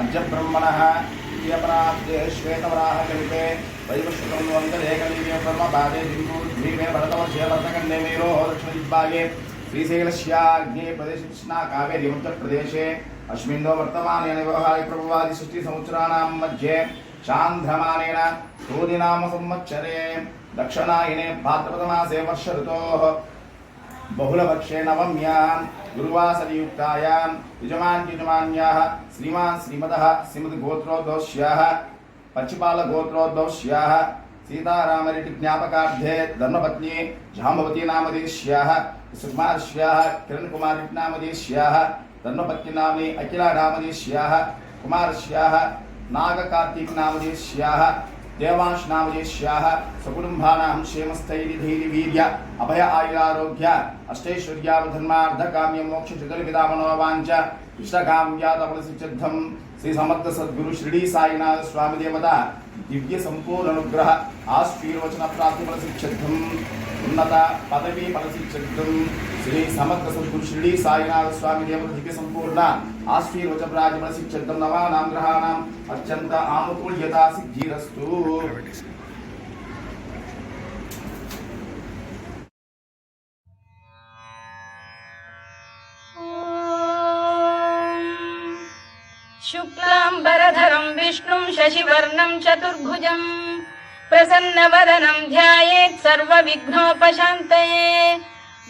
अज्जब्रह्मण प्रियपराब्दे श्वेतवराहकल्पे वैवशुकं वन्दरेकलिङ्गे ब्रह्मपादे दिम्भूद्वीपे प्रदेश भरतखण्डे मेरोः दक्षिणदिग्भागे श्रीशैलस्याग्ने प्रदेशकृष्णा कावेरि उत्तरप्रदेशे अस्मिन्नो वर्तमानेन व्यवहारिप्रभुवादिसृष्टिसंवत्सराणां मध्ये चान्द्रमानेन सूदिनामसंवत्सरे दक्षिणायिने भाद्रपदमासे वर्षऋतोः बहुलभक्षे नवम्याम् गुरुवासरयुक्तायां युजमान् युजमान्याः श्रीमान् श्रीमदः श्रीमद्गोत्रोद्दोष्याः पक्षिपालगोत्रोद्दोष्याः सीतारामरेड्डिज्ञापकार्थे धर्मपत्नी जाम्बवती नामदेश्याः सुकुमार्ष्याः, किरणकुमारिनामदेश्याः धर्मपत्नीनाम्नि अखिला नामदेश्याः कुमार्ष्याः, नागकार्तिकनामदेश्याः नामदेश्याः देवांश नामदेश्याः सकुटुम्बानां क्षेमस्थैर्यधैर्यवीर्य अभय आयुरारोग्य अष्टैश्वर्यावधर्मार्धकाम्य मोक्ष चतुर्विधामनोवाञ्च इष्टकाम्यातफलसिद्धं श्री समर्थ सद्गुरु शिरडी साईनाथ स्वामी देवता दिव्य संपूर्ण దివ్య సంపూర్ణనుగ్రహ ఆశ్వీర్వచన ప్రాప్తి శిక్షిత్వం ఉన్నత పదవీ ఫలశిక్షిత్వం శ్రీ సమగ్ర సద్గురు సాయినాథ స్వామి దేవత దివ్య సంపూర్ణ ఆశ్వీర్వచ ప్రాజమల శిక్షిత్వం నవానాం గ్రహాణం అత్యంత ఆనుకూల్యత సిద్ధిరస్తు विष्णुम् शशिवर्णम् चतुर्भुजम् प्रसन्नवदनम् ध्यायेत् सर्वविघ्नोपशान्तये।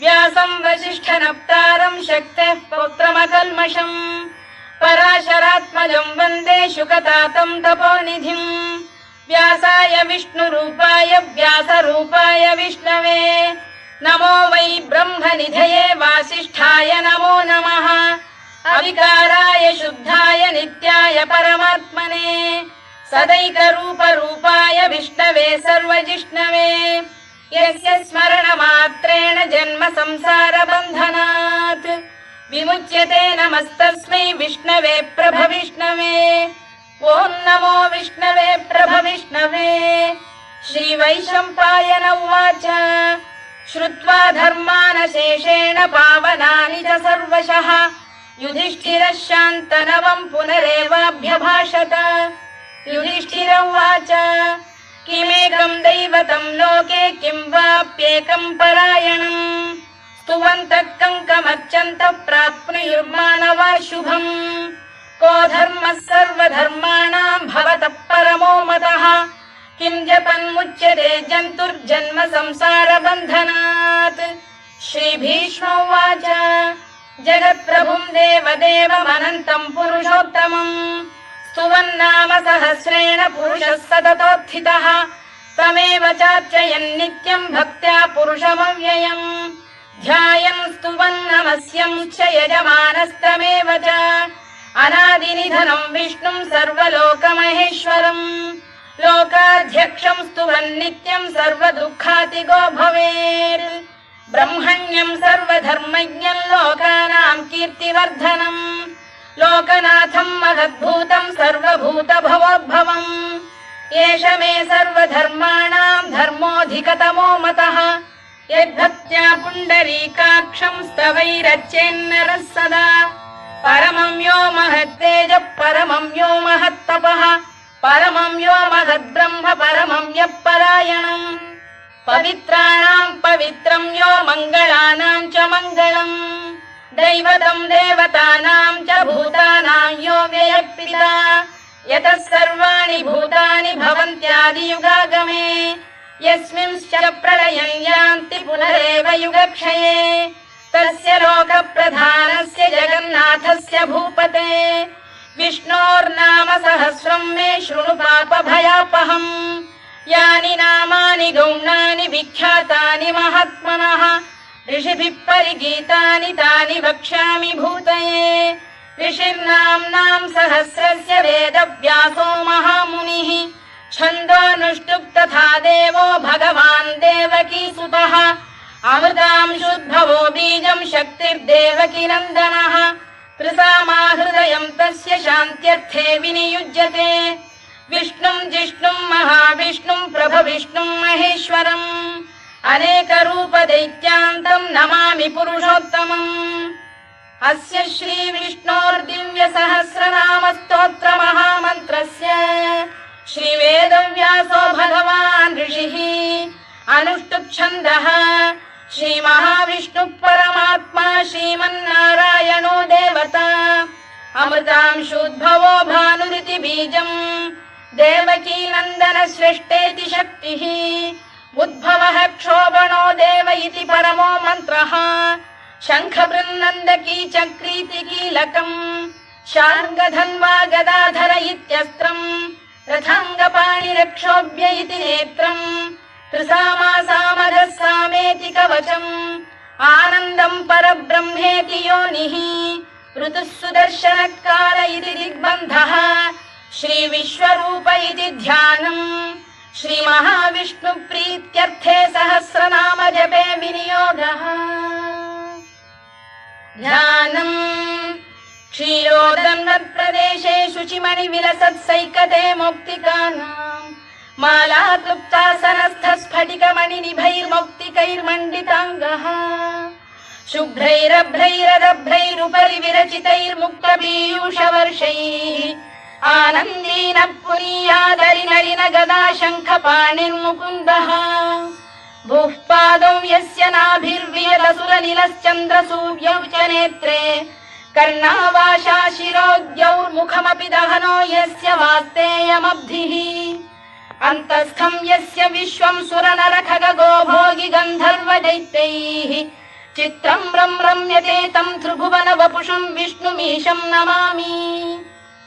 व्यासम् वसिष्ठनप्तारम् शक्तेः पौत्रमकल्मषम् पराशरात्मजम् वन्दे शुकतातम् तपोनिधिम् व्यासाय विष्णुरूपाय व्यासरूपाय विष्णवे। नमो वै ब्रह्मनिधये वासिष्ठाय नमो नमः अविकाराय शुद्धाय नित्याय परमात्मने सदैकरूपरूपाय विष्णवे सर्वजिष्णवे। यस्य स्मरणमात्रेण जन्म संसारबन्धनात् विमुच्यते नमस्तस्मै विष्णवे प्रभविष्णवे। ॐ नमो विष्णवे प्रभविष्णवे। श्रीवैशम्पायन उवाच श्रुत्वा धर्मानशेषेण पावनानि च सर्वशः युधिष्ठिरः शान्तनवम् पुनरेवाभ्यभाषत। युधिष्ठिर उवाच किमेकम् दैवतम् लोके किं वाप्येकम् परायणम्? स्तुवन्तः कङ्कमर्चन्तः प्राप्नुयुर्मानवा शुभम् को धर्मः सर्वधर्माणाम् भवतः परमो मतः? किं जपन्मुच्यते जन्तुर्जन्म संसारबन्धनात्? श्रीभीष्म उवाच जगत्प्रभुम् देवदेवमनन्तम् पुरुषोत्तमम् स्तुवन्नाम सहस्रेण पुरुषः सततोत्थितः तमेव चार्चयन् नित्यम् भक्त्या पुरुषमव्ययम्। ध्यायन् च यजमानस्तमेव च। अनादिनिधनम् विष्णुम् सर्वलोकमहेश्वरम्। लोकाध्यक्षम् स्तुवन् नित्यम् सर्वदुःखातिगो भवेत् ब्रह्मण्यम् सर्वधर्मज्ञम् लोकानाम् कीर्तिवर्धनम् लोकनाथम् महद्भूतम् सर्वभूतभवोद्भवम्। एष मे सर्वधर्माणाम् धर्मोऽधिकतमो मतः। यद्भक्त्या पुण्डरीकाक्षम् स्तवैरच्चेन्नरः सदा। परमम् यो महत्तेजः परमम् यो महत्तपः। परमम् यो महद्ब्रह्म परमम् यः परायणम् पवित्राणाम् पवित्रम् यो मङ्गलानाम् च मङ्गलम्। दैवतम् देवतानाम् च भूतानाम् यो व्ययक्पिता यतः सर्वाणि भूतानि भवन्त्यादियुगागमे। यस्मिंश्च प्रलयम् यान्ति पुनरेव युगक्षये। तस्य लोकप्रधानस्य जगन्नाथस्य भूपते। विष्णोर्नाम सहस्रम् मे शृणु पापभयापहम् यानि नामानि गौणानि विख्यातानि महात्मनः। ऋषिभिः परिगीतानि तानि वक्ष्यामि भूतये। ऋषिर्नाम्नाम् सहस्रस्य वेदव्यासो महामुनिः। छन्दोऽनुष्टुप् तथा देवो भगवान् देवकी सुतः। अमृतांशुद्भवो बीजम् शक्तिर्देवकी नन्दनः। त्रिसामा हृदयम् तस्य शान्त्यर्थे विनियुज्यते विष्णुम् जिष्णुम् महाविष्णुम् प्रभविष्णुम् महेश्वरम् अनेकरूपदैत्यान्तम् नमामि पुरुषोत्तमम्। अस्य श्रीविष्णोर्दिव्य सहस्रनाम स्तोत्र महामन्त्रस्य श्रीवेदव्यासो भगवान् ऋषिः अनुष्टुप् छन्दः श्रीमहाविष्णुः परमात्मा श्रीमन्नारायणो देवता। अमृतांशुद्भवो भानुरिति बीजम् सृष्टेति शक्तिः। उद्भवः क्षोभणो देव इति परमो मन्त्रः। शङ्खबृन्नन्दकी चक्रीति कीलकम्। शार्ङ्गधन्वा गदाधर इत्यस्त्रम्। रथाङ्गपाणिरक्षोभ्य इति नेत्रम्। त्रिसामासामरः सामेति कवचम्। आनन्दम् परब्रह्मेति योनिः। ऋतुः सुदर्शनकाल इति दिग्बन्धः श्रीविश्वरूप इति ध्यानम्। श्रीमहाविष्णुप्रीत्यर्थे सहस्रनाम जपे विनियोगः। ध्यानम्। क्षीरोदन्वत्प्रदेशे शुचिमणि विलसत्सैकते मौक्तिकानाम्। माला क्लुप्तासनस्थ स्फटिकमणि निभैर्मौक्तिकैर्मण्डिताङ्गः शुभ्रैरभ्रैरदभ्रैरुपरि विरचितैर्मुक्त पीयूषवर्षैः आनन्दीन पुनीयादरि नलिन गदा शङ्खपाणिर्मुकुन्दः भूः पादौ यस्य नाभिर्वियलसुरनिलश्चन्द्र सूर्यौ च नेत्रे कर्णावाशा शिरोद्यौर्मुखमपि दहनो यस्य वास्तेयमब्धिः अन्तस्थम् यस्य विश्वम् सुरनर खगो भोगि गन्धर्व दैत्यैः चित्रम् रम् रम्यते तम् त्रिभुवन वपुषम् विष्णुमीशम् नमामि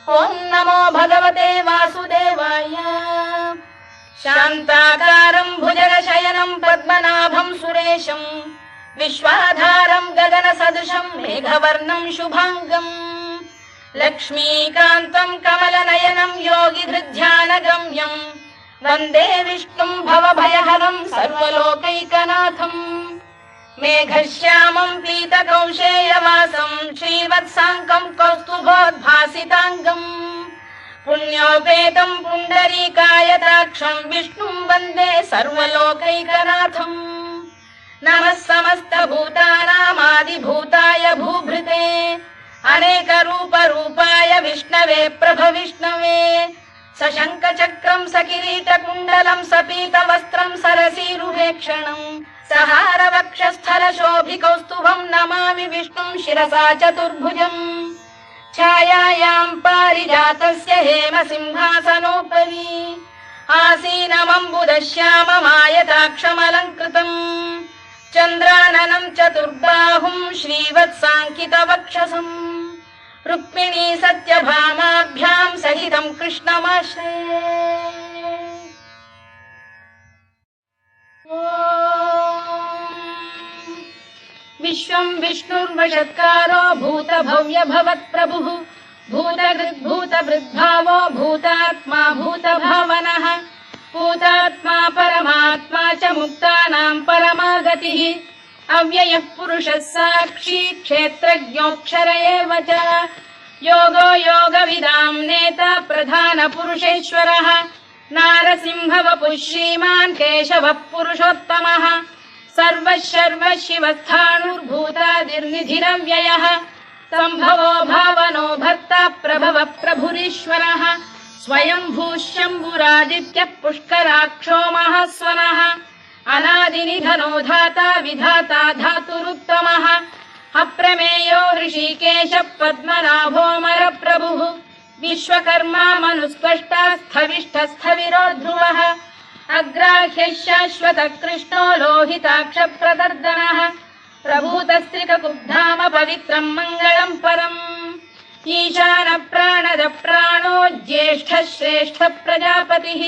ॐ नमो भगवते वासुदेवाय। शान्ताकारम् भुजगशयनम् पद्मनाभम् सुरेशम् विश्वाधारम् गगनसदृशम् मेघवर्णम् शुभाङ्गम् लक्ष्मीकान्तम् कमलनयनम् योगिधृध्यानगम्यम् वन्दे विष्णुम् भवभयहरम् सर्वलोकैकनाथम् मेघश्यामम् पीतकौशेयवासम् श्रीवत्साङ्कम् कौस्तुभोद्भासिताङ्गम् पुण्योपेतम् पुण्डरीकायताक्षम् विष्णुम् वन्दे सर्वलोकैकनाथम् नमः समस्तभूतानामादिभूताय भूभृते अनेकरूपरूपाय विष्णवे प्रभविष्णवे सशङ्खचक्रम् सकिरीटकुण्डलम् सपीतवस्त्रम् सरसीरुहेक्षणम् सहारवक्षस्थलशोभिकौस्तुभम् नमामि विष्णुम् शिरसा चतुर्भुजम्। छायायाम् पारिजातस्य हेमसिंहासनोपरि। आसीनमम्बुदश्याममायताक्षमलङ्कृतम्। चन्द्राननम् चतुर्बाहुम् श्रीवत्साङ्कितवक्षसम्। रुक्मिणी सत्यभामाभ्याम् सहितम् कृष्णमाश्रये विश्वम् विष्णुर्वषत्कारो भूत भव्य भवत्प्रभुः भूतभृद्भूतभृद्भावो भूतात्मा भूतभावनः। भूतात्मा परमात्मा च मुक्तानाम् परमा गतिः अव्ययः पुरुषः साक्षी क्षेत्रज्ञोऽक्षर एव च। योगो योगविदाम् नेता प्रधानपुरुषेश्वरः नारसिंहवपुः श्रीमान् केशवः पुरुषोत्तमः सर्वः शर्व सम्भवो भावनो भर्ता प्रभव प्रभुरीश्वरः। स्वयम्भूः शम्भुरादित्यः पुष्कराक्षो महास्वनः। अनादिनिधनो धाता विधाता धातुरुत्तमः। अप्रमेयो ऋषिकेश पद्मनाभोमर प्रभुः विश्वकर्मा मनुस्पष्टा स्थविष्ठस्थविरो ध्रुवः अग्राह्यः शाश्वत कृष्णो लोहिताक्ष प्रदर्दनः प्रभूतस्त्रिककुब्धाम पवित्रम् मङ्गलम् परम्। ईशान प्राणद प्राणो ज्येष्ठ श्रेष्ठ प्रजापतिः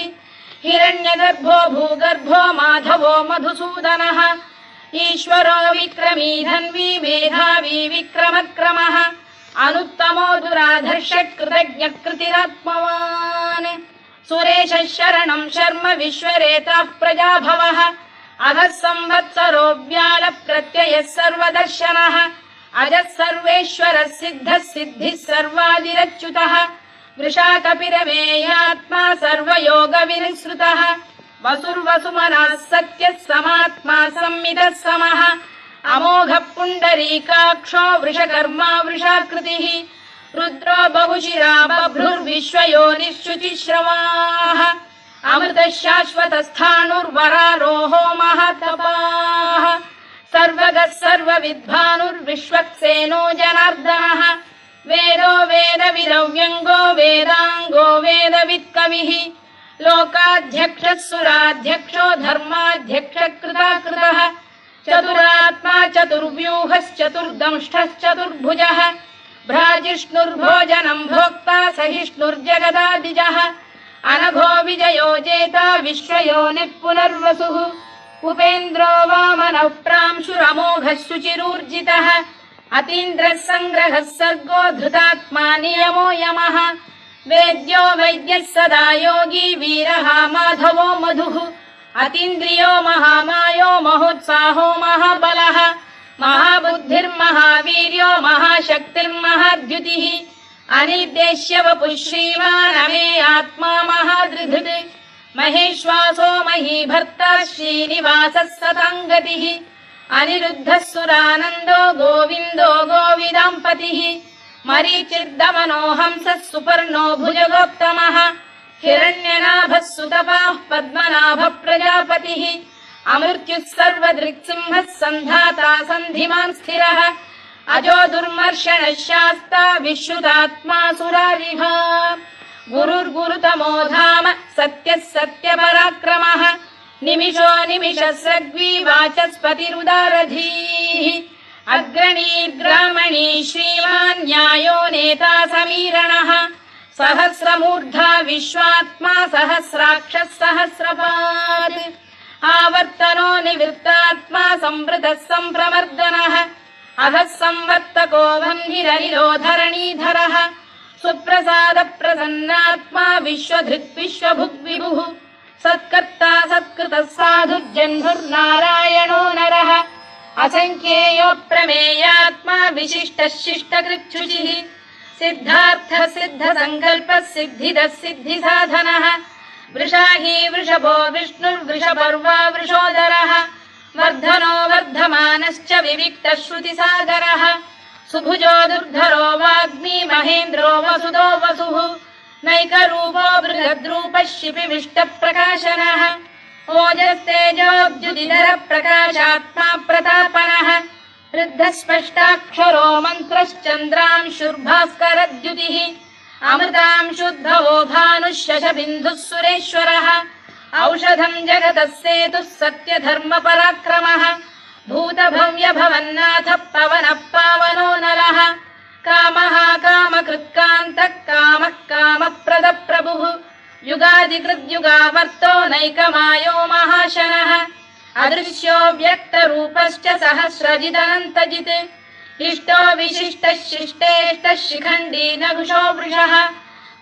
हिरण्यगर्भो भूगर्भो माधवो मधुसूदनः। ईश्वरो विक्रमी धन्वी मेधावी विक्रमक्रमः अनुत्तमो दुराधर्ष कृतज्ञ कृतिरात्मवान् सुरेशः शरणम् शर्म विश्वरेताः प्रजाभवः। अधः संवत्सरो व्याल प्रत्ययः सर्वदर्शनः। अजः सर्वेश्वरः सिद्धः सिद्धिः सर्वादिरच्युतः। वृषाकपिरमेयात्मा सर्वयोगविनिःसृतः। वसुर्वसुमनः सत्यः समात्मा संमितः समः। अमोघः पुण्डरीकाक्षो वृषकर्मा वृषाकृतिः रुद्रो बहुशिरा बभ्रुर्विश्वयोनिश्रुतिश्रवाः अमृतः शाश्वतस्थाणुर्वरारोहो महातपाः सर्वगः सर्वविद्भानुर्विश्वक्सेनो जनार्दनः। वेदो वेदविदव्यङ्गो वेदाङ्गो वेदवित्कविः। लोकाध्यक्षः सुराध्यक्षो धर्माध्यक्षकृताकृतः। चतुरात्मा चतुर्व्यूहश्चतुर्दंष्टश्चतुर्भुजः भ्राजिष्णुर्भोजनम् भोक्ता सहिष्णुर्जगदादिजः। अनघो विजयो जेता विश्वयोनिः पुनर्वसुः उपेन्द्रो वामनः प्रांशुरमोघः शुचिरूर्जितः। अतीन्द्रः सङ्ग्रहः सर्गो धृतात्मा नियमो यमः। वेद्यो वैद्यः सदा योगी वीरः माधवो मधुः। अतीन्द्रियो महामायो महोत्साहो महाबलः। महाबुद्धिर्महावीर्यो महाशक्तिर्महाद्युतिः अनिर्देश्य वपुः श्रीमान् अमे आत्मा महादृधृत् महेश्वासो महीभर्ता श्रीनिवासः सताङ्गतिः अनिरुद्धः सुरानन्दो गोविन्दो गोविदाम्पतिः। मरीचिर्दमनो हंसः सुपर्णो भुजगोत्तमः। हिरण्यनाभः सुतपाः पद्मनाभः प्रजापतिः। अमृत्युः सर्वदृक्सिंहः सन्धाता सन्धिमान् स्थिरः अजो दुर्मर्षणः शास्ता विश्रुतात्मा सुरारिः गुरुर्गुरुतमो धाम सत्यः सत्यपराक्रमः। निमिषो निमिषस्रग्वी वाचस्पतिरुदारधीः। अग्रणीर्ग्रामणी श्रीमान् न्यायो नेता समीरणः। सहस्रमूर्धा विश्वात्मा सहस्राक्षः सहस्रपात्। आवर्तनो निवृत्तात्मा संवृतः सम्प्रमर्दनः अधः संवर्तको वह्निरनिरो धरणीधरः सुप्रसाद सत्कर्ता सत्कृतः साधुर्जह्नुर्नारायणो नरः। असङ्ख्येयो प्रमेयात्मा विशिष्टः शिष्टकृच्छुचिः। सिद्धार्थ सिद्ध सङ्कल्पः सिद्धिदः सिद्धिसाधनः। वृषाही वृषभो विष्णुर्वृषपर्वा वृषोदरः वर्धनो वर्धमानश्च विविक्तः श्रुतिसागरः सुभुजो दुर्धरो वाग्मी महेन्द्रो वसुदो वसुः। नैकरूपो बृहद्रूपः शिपिविष्टप्रकाशनः ओजस्तेजोऽब्जुदिधर प्रकाशात्मा प्रतापनः। वृद्धस्पष्टाक्षरो मन्त्रश्चन्द्रांशुर्भास्करद्युतिः अमृतांशुद्धवो भानुः शशबिन्दुः सुरेश्वरः औषधम् जगतः सेतुः सत्यधर्मपराक्रमः। भूतभव्यभवन्नाथः पवनः पावनो नरः कामः कामकृत्कान्तः कामः कामप्रदप्रभुः। युगादिकृद्युगावर्तो नैकमायो महाशनः। अदृश्यो व्यक्तरूपश्च सहस्रजिदनन्तजित्। इष्टो विशिष्टः शिष्टेष्टः शिखण्डी नघुषो वृषः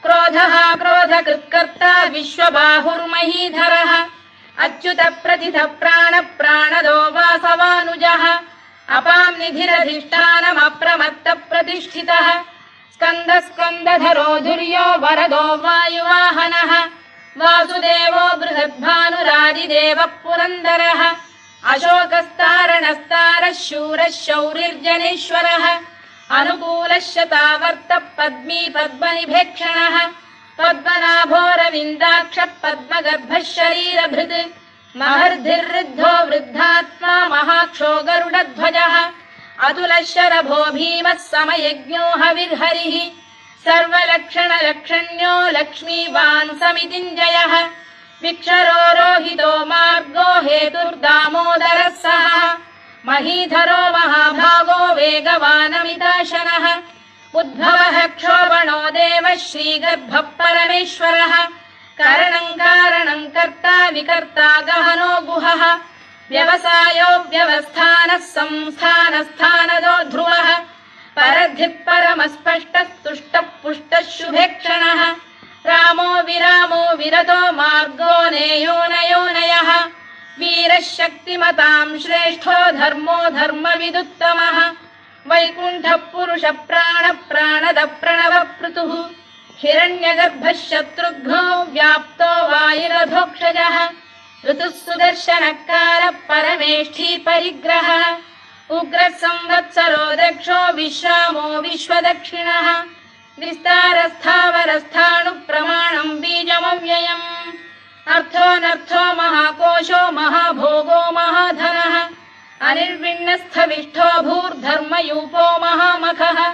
क्रोधः क्रोधकृत्कर्ता विश्वबाहुर्महीधरः। अच्युत प्रथित प्राण प्राणदो वासवानुजः। अपां निधिरधिष्ठानमप्रमत्त प्रतिष्ठितः स्कन्द स्कन्दधरो धुर्यो वरदो वायुवाहनः। वासुदेवो बृहद्भानुरादिदेवः पुरन्दरः अशोकस्तारणस्तारः शूरः शौरिर्जनेश्वरः अनुकूलः शतावर्तः पद्मी पद्मनिभेक्षणः पद्मनाभोरविन्दाक्षः पद्मगर्भः शरीरभृत् महर्धिर्वृद्धो वृद्धात्मा महाक्षो गरुडध्वजः अतुलः शरभो भीमः समयज्ञो हविर्हरिः। सर्वलक्षणलक्षण्यो लक्ष्मीवान् समितिञ्जयः विक्षरो रोहितो मार्गो हेतुर्दामोदरः सः महीधरो महाभागो वेगवानमिताशनः। उद्भवः क्षोभणो देवः श्रीगर्भः परमेश्वरः करणम् कारणम् कर्ता विकर्ता गहनो गुहः। व्यवसायो व्यवस्थानः संस्थानस्थानदो ध्रुवः। परद्धिः परमस्पष्टः तुष्टः पुष्टः शुभेक्षणः रामो विरामो विरतो मार्गो नेयो नयोनयः वीरः शक्तिमताम् श्रेष्ठो धर्मो धर्मविदुत्तमः। वैकुण्ठः पुरुष प्राण प्राणद प्रणव पृतुः हिरण्यगर्भः शत्रुघ्नो व्याप्तो वायुरधोक्षजः। ऋतुः सुदर्शनकार परमेष्ठी परिग्रहः उग्रः संवत्सरो दक्षो विश्रामो विश्वदक्षिणः। विस्तारस्थावरस्थाणुप्रमाणम् बीजमव्ययम् अर्थोऽनर्थो महाकोशो महाभोगो महाधनः। अनिर्विण्णस्थविष्ठो भूर्धर्मयूपो महामखः।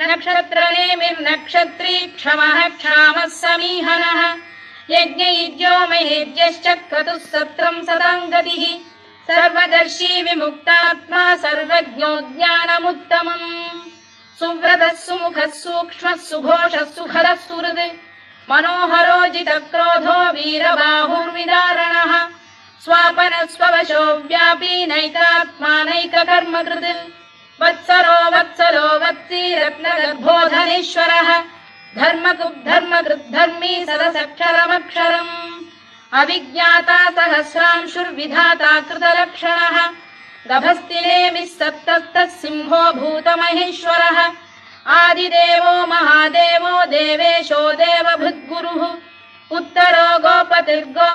नक्षत्रनेमिर्नक्षत्री क्षमः क्षामः समीहनः। यज्ञयुज्यो महेज्यश्च क्रतुः सत्रम् सदाम् गतिः। सर्वदर्शी विमुक्तात्मा सर्वज्ञो ज्ञानमुत्तमम्। सुव्रतः सुमुखः सूक्ष्मः सुघोषः सुखदः सुहृद्। मनोहरो जितक्रोधो वीरबाहुर्विदारणः रत्नगर्भोधनेश्वरः धर्मकृद्धर्मकृद्धर्मी सदसक्षरमक्षरम्। अविज्ञाता सहस्रांशुर्विधाता कृतलक्षणः गभस्तिनेमिः सप्तस्तः सिंहो भूतमहेश्वरः। आदिदेवो महादेवो देवेशो देवभृद्गुरुः। उत्तरो गोपतिर्गो